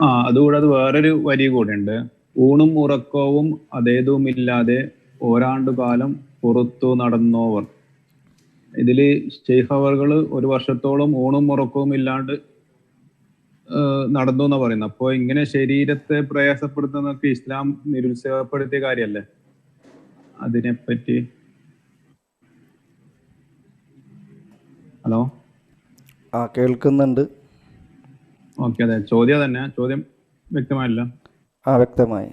ആ അതുകൂടാതെ വേറൊരു വരി കൂടെ ഉണ്ട് ഊണും ഉറക്കവും അതേതുമില്ലാതെ ഓരാണ്ടു കാലം പുറത്തു നടന്നോവർ. ഇതിൽ ഷെയ്ഖ് അവർകൾ ഒരു വർഷത്തോളം ഊണും ഉറക്കവും ഇല്ലാണ്ട് നടന്നു എന്നാ പറയുന്നത് അപ്പോൾ ഇങ്ങനെ ശരീരത്തെ പ്രയാസപ്പെടുത്തുന്നൊക്കെ ഇസ്ലാം നിരുത്സാഹപ്പെടുത്തിയ കാര്യല്ലേ? അതിനെപ്പറ്റി. ഹലോ? ആ കേൾക്കുന്നുണ്ട്. ഓക്കെ അതെ. ചോദ്യം തന്നെ. ചോദ്യം വ്യക്തമായില്ല. ആ വ്യക്തമായി.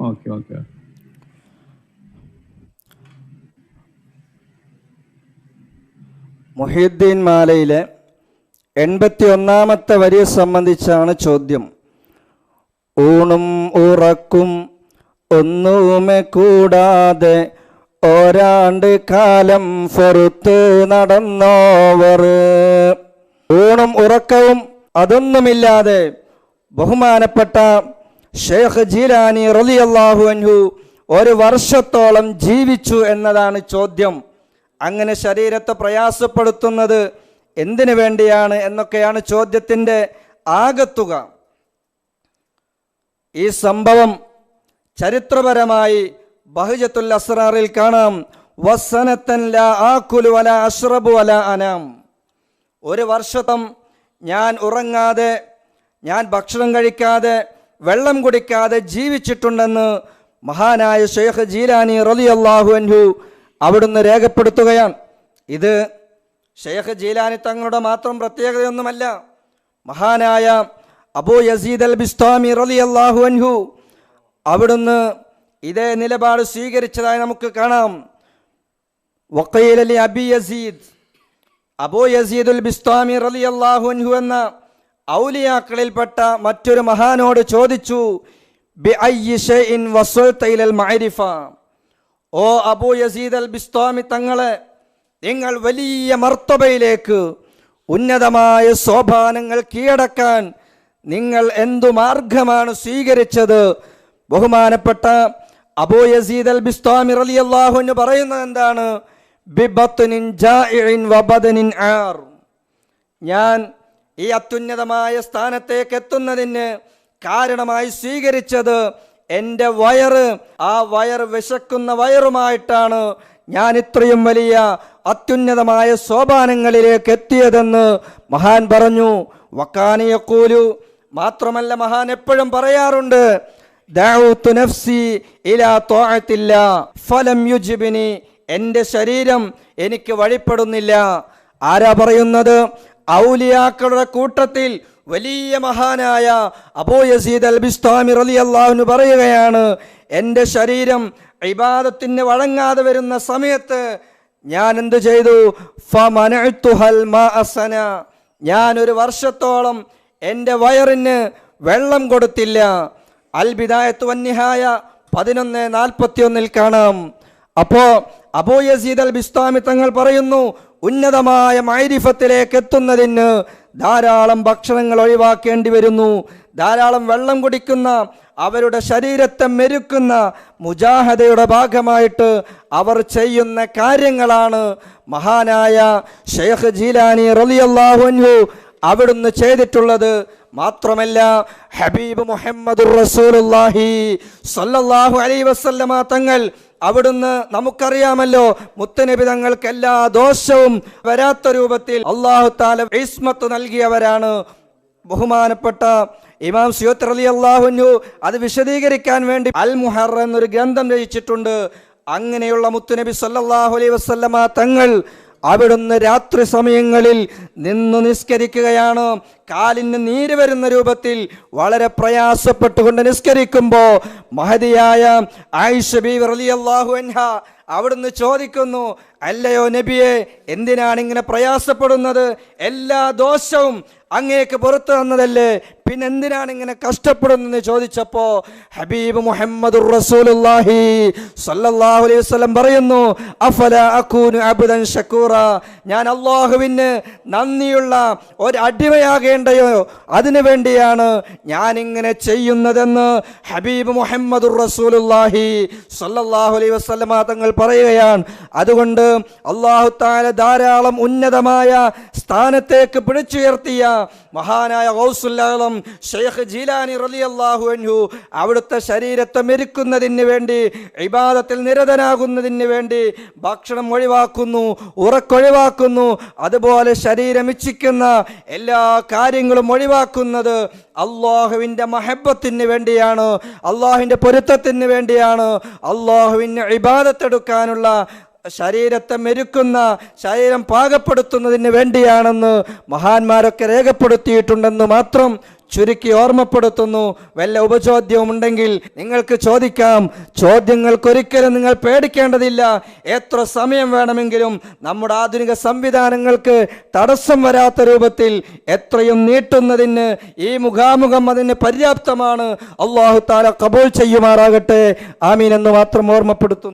Okay okay. മുഹീദ്ദീൻ മാലയിലെ എൺപത്തി ഒന്നാമത്തെ വരിയെ സംബന്ധിച്ചാണ് ചോദ്യം. ഊണും ഉറക്കും ഒന്നുമേ കൂടാതെ ഒരാണ്ട് കാലം പൊറുത്ത് നടന്നോവർ. ഊണും ഉറക്കവും അതൊന്നുമില്ലാതെ ബഹുമാനപ്പെട്ട ഷെയ്ഖ് ജീലാനി റലി അള്ളാഹു അൻഹു ഒരു വർഷത്തോളം ജീവിച്ചു എന്നതാണ് ചോദ്യം. അങ്ങനെ ശരീരത്തെ പ്രയാസപ്പെടുത്തുന്നത് എന്തിനു വേണ്ടിയാണ് എന്നൊക്കെയാണ് ചോദ്യത്തിന്റെ ആകത്തുക. ഈ സംഭവം ചരിത്രപരമായി ബഹുജത്തുൽ അസ്രാറിൽ കാണാം. വസനത്തൻ ലാ ആക്കുലു വല അഷ്റബു വല അനാം. ഒരു വർഷത്തം ഞാൻ ഉറങ്ങാതെ ഞാൻ ഭക്ഷണം കഴിക്കാതെ വെള്ളം കുടിക്കാതെ ജീവിച്ചിട്ടുണ്ടെന്ന് മഹാനായ ഷെയ്ഖ് ജീലാനി റലി അള്ളാഹു അൻഹു അവിടുന്ന് രേഖപ്പെടുത്തുകയാണ്. ഇത് ഷെയ്ഖ് ജീലാനി തങ്ങളുടെ മാത്രം പ്രത്യേകതയൊന്നുമല്ല. മഹാനായ അബൂ യസീദ് അൽ ബിസ്താമി റലി അള്ളാഹു അൻഹു അവിടുന്ന് ഇതേ നിലപാട് സ്വീകരിച്ചതായി നമുക്ക് കാണാം. വക്കീൽ അലി അബി യസീദ് അബൂ യസീദുൽ ബിസ്താമി റലി അള്ളാഹു അൻഹു എന്ന ഔലിയാക്കളിൽപ്പെട്ട മറ്റൊരു മഹാനോട് ചോദിച്ചു ഓ അബൂ യസീദ് അൽ ബിസ്താമി തങ്ങളെ നിങ്ങൾ വലിയ മർത്തബയിലേക്ക് ഉന്നതമായ സോപാനങ്ങൾ കീഴടക്കാൻ നിങ്ങൾ എന്തു മാർഗമാണ് സ്വീകരിച്ചത്? ബഹുമാനപ്പെട്ട അബൂ യസീദ് അൽ ബിസ്താമി റളിയല്ലാഹു അൻഹു പറയുന്നത് എന്താണ്? ആർ. ഞാൻ ഈ അത്യുന്നതമായ സ്ഥാനത്തേക്ക് എത്തുന്നതിന് കാരണമായി സ്വീകരിച്ചത് എന്റെ വയറ് ആ വയർ വിശക്കുന്ന വയറുമായിട്ടാണ് ഞാൻ ഇത്രയും വലിയ അത്യുന്നതമായ സോപാനങ്ങളിലേക്ക് എത്തിയതെന്ന് മഹാൻ പറഞ്ഞു. വക്കാനിയക്കൂലു മാത്രമല്ല മഹാൻ എപ്പോഴും പറയാറുണ്ട് ദഅഉതു നഫ്സി ഇലാ ഫലം യുജിബിനി എന്റെ ശരീരം എനിക്ക് വഴിപ്പെടുന്നില്ല. ആരാ പറയുന്നത്? ഔലിയാക്കളുടെ കൂട്ടത്തിൽ വലിയ മഹാനായ അബൂ യസീദ് അൽ ബിസ്താമി റളിയല്ലാഹു പറയുകയാണ് എന്റെ ശരീരം ഇബാദത്തിന് വഴങ്ങാതെ വരുന്ന സമയത്ത് ഞാൻ എന്ത് ചെയ്തു? ഞാൻ ഒരു വർഷത്തോളം എന്റെ വയറിന് വെള്ളം കൊടുത്തില്ല. അൽബിദായത്ത് വന്യഹായ പതിനൊന്ന് നാൽപ്പത്തി ഒന്നിൽ കാണാം. അപ്പോ അബൂ യസീദ് അൽ ബിസ്താമി തങ്ങൾ പറയുന്നു ഉന്നതമായ മൈരിഫത്തിലേക്ക് എത്തുന്നതിന് ധാരാളം ഭക്ഷണങ്ങൾ ഒഴിവാക്കേണ്ടി വരുന്നു. ധാരാളം വെള്ളം കുടിക്കുന്ന അവരുടെ ശരീരത്തെ മെരുക്കുന്ന മുജാഹദയുടെ ഭാഗമായിട്ട് അവർ ചെയ്യുന്ന കാര്യങ്ങളാണ്. മഹാനായ ഷെയ്ഖ് ജീലാനി റളിയല്ലാഹു അൻഹു അവിടുന്ന് ചെയ്തിട്ടുള്ളത് മാത്രമല്ല ഹബീബ് മുഹമ്മദ് വസല്ലമ തങ്ങൾ അവിടുന്ന് നമുക്കറിയാമല്ലോ മുത്തനബി തങ്ങൾക്ക് എല്ലാ ദോഷവും വരാത്ത രൂപത്തിൽ അള്ളാഹു താല ഇസ്മത്ത് നൽകിയവരാണ്. ബഹുമാനപ്പെട്ട ഇമാം സിയോത്ത് അലി അള്ളാഹുനു അത് വിശദീകരിക്കാൻ വേണ്ടി അൽ മുഹർ എന്നൊരു ഗ്രന്ഥം രചിച്ചിട്ടുണ്ട്. അങ്ങനെയുള്ള മുത്തുനബി സല്ലാഹു അലൈ വസല്ലമ തങ്ങൾ അവിടുന്ന് രാത്രി സമയങ്ങളിൽ നിന്ന് നിസ്കരിക്കുകയാണ്. കാലിന് നീര് വരുന്ന രൂപത്തിൽ വളരെ പ്രയാസപ്പെട്ടുകൊണ്ട് നിസ്കരിക്കുമ്പോൾ മഹതിയായ ആയിഷ ബി റളിയല്ലാഹു അൻഹ അവിടുന്ന് ചോദിക്കുന്നു അല്ലയോ നബിയെ എന്തിനാണ് ഇങ്ങനെ പ്രയാസപ്പെടുന്നത്? എല്ലാ ദോഷവും അങ്ങേക്ക് പുറത്തു തന്നതല്ലേ? പിന്നെ എന്തിനാണ് ഇങ്ങനെ കഷ്ടപ്പെടുന്നതെന്ന് ചോദിച്ചപ്പോ ഹബീബ് മുഹമ്മദ് അലൈഹി വസല്ലം പറയുന്നു അഫല അബ്ദൻ ഷക്കൂറ ഞാൻ അള്ളാഹുവിന് നന്ദിയുള്ള ഒരു അടിമയാകേണ്ടയോ അതിനു വേണ്ടിയാണ് ഞാൻ ഇങ്ങനെ ചെയ്യുന്നതെന്ന് ഹബീബ് മുഹമ്മദ് റസൂലുള്ളാഹി സല്ലല്ലാഹു അലൈഹി തങ്ങൾ പറയുകയാണ്. അതുകൊണ്ട് അള്ളാഹു താല ധാരാളം ഉന്നതമായ സ്ഥാനത്തേക്ക് പിടിച്ചുയർത്തിയ മഹാനായ ഗൗസുല്ലാളം ഷെയ്ഖ് ജീലാനി റലി അള്ളാഹു അൻഹു അവിടുത്തെ ശരീരത്തെ മെരുക്കുന്നതിന് വേണ്ടി ഇബാദത്തിൽ നിരതനാകുന്നതിന് വേണ്ടി ഭക്ഷണം ഒഴിവാക്കുന്നു ഉറക്കൊഴിവാക്കുന്നു അതുപോലെ ശരീരം ഇച്ഛിക്കുന്ന എല്ലാ കാര്യങ്ങളും ഒഴിവാക്കുന്നത് അള്ളാഹുവിന്റെ മഹബത്തിന് വേണ്ടിയാണ് അള്ളാഹുവിന്റെ പൊരുത്തത്തിന് വേണ്ടിയാണ് അള്ളാഹുവിന് ഇബാദത്തെടുക്കാനുള്ള ശരീരത്തെ മെരുക്കുന്ന ശരീരം പാകപ്പെടുത്തുന്നതിന് വേണ്ടിയാണെന്ന് മഹാന്മാരൊക്കെ രേഖപ്പെടുത്തിയിട്ടുണ്ടെന്ന് മാത്രം ചുരുക്കി ഓർമ്മപ്പെടുത്തുന്നു. വല്ല ഉപചോദ്യവും ഉണ്ടെങ്കിൽ നിങ്ങൾക്ക് ചോദിക്കാം. ചോദ്യങ്ങൾക്കൊരിക്കലും നിങ്ങൾ പേടിക്കേണ്ടതില്ല. എത്ര സമയം വേണമെങ്കിലും നമ്മുടെ ആധുനിക സംവിധാനങ്ങൾക്ക് തടസ്സം വരാത്ത രൂപത്തിൽ എത്രയും നീട്ടുന്നതിന് ഈ മുഖാമുഖം അതിന് പര്യാപ്തമാണ്. അള്ളാഹു താല കബൂൾ ചെയ്യുമാറാകട്ടെ. ആമീൻ എന്ന് മാത്രം ഓർമ്മപ്പെടുത്തുന്നു.